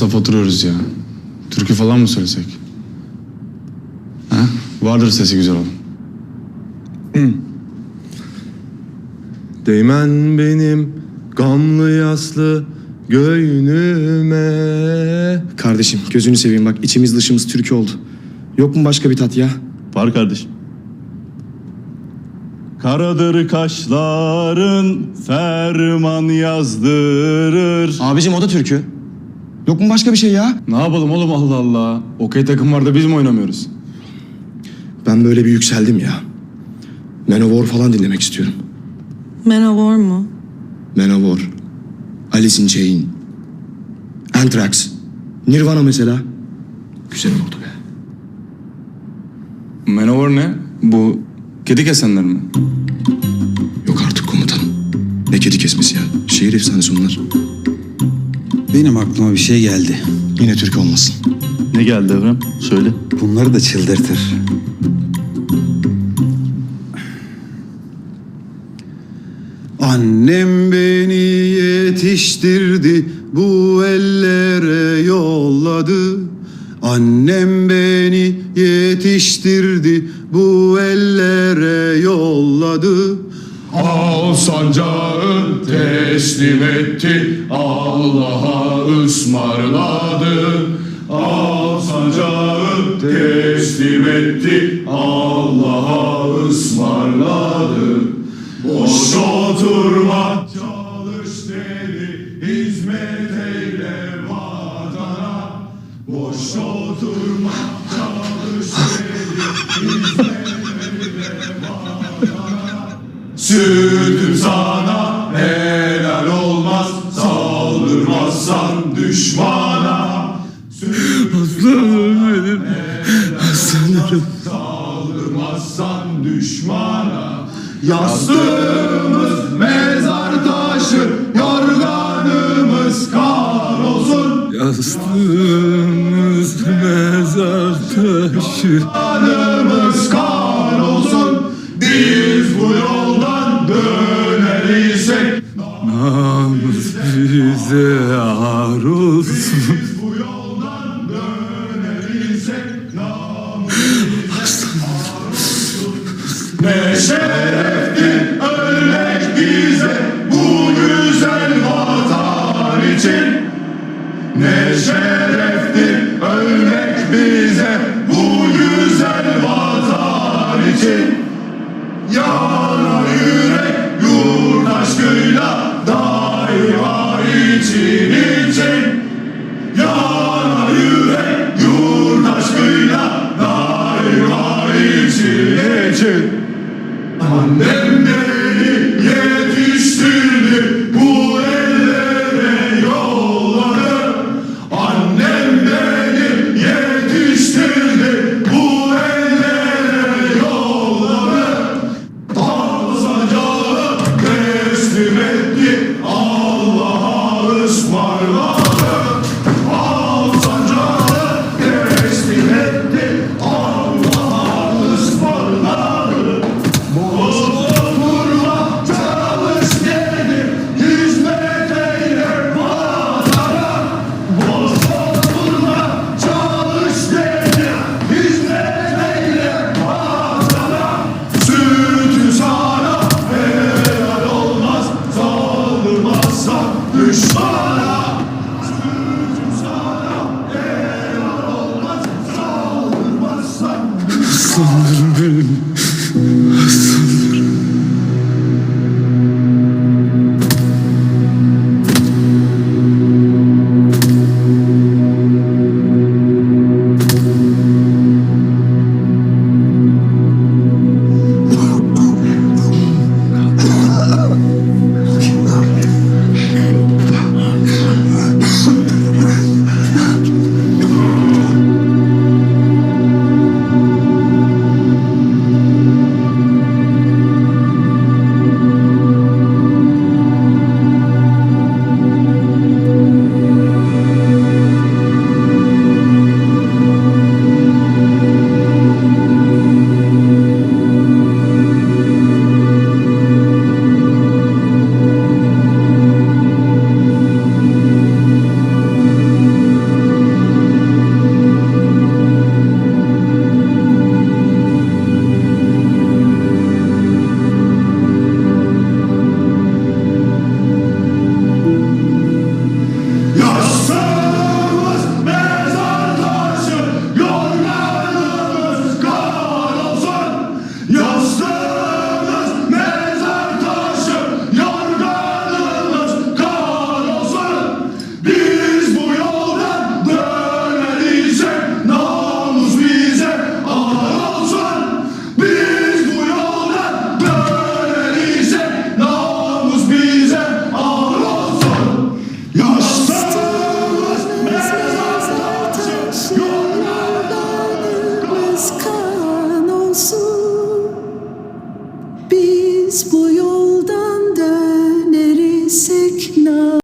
saf oturuyoruz ya. Türkü falan mı söylesek? Ha? Vardır sesi güzel olan. Değmen benim gamlı yaslı göğnüme. Kardeşim gözünü seveyim bak içimiz dışımız Türk oldu. Yok mu başka bir tat ya? Var kardeşim. Karadır kaşların ferman yazdırır. Abicim o da türkü. Yok mu başka bir şey ya? Ne yapalım oğlum Allah Allah. Okey takım var da biz mi oynamıyoruz? Ben böyle bir yükseldim ya. Manowar falan dinlemek istiyorum. Manowar mu? Manowar, Alice in Chain, Anthrax, Nirvana mesela. Güzel oldu be. Manowar ne? Bu kedi kesenler mi? Yok artık komutanım. Ne kedi kesmesi ya. Şehir efsanesi onlar. Benim aklıma bir şey geldi. Yine Türk olmasın. Ne geldi Evren? Söyle. Bunları da çıldırtır. Annem beni yetiştirdi, bu ellere yolladı. Annem beni yetiştirdi, bu ellere yolladı. Al sancağı teslim etti Allah'a ısmarladı. Al sancağı teslim etti Allah'a ısmarladı. Boş oturma Sütüm sana helal olmaz. Saldırmazsan düşmana. Aslanım benim. Aslanım. Saldırmazsan düşmana. Yastığımız mezar taşı Yorganımız kan olsun. Yastığımız mezar taşı. Kanımız Bize ar olsun. Biz bu yoldan dönersek namus Ne şereftir ölmek bize bu güzel vatan için Ne şereftir ölmek bize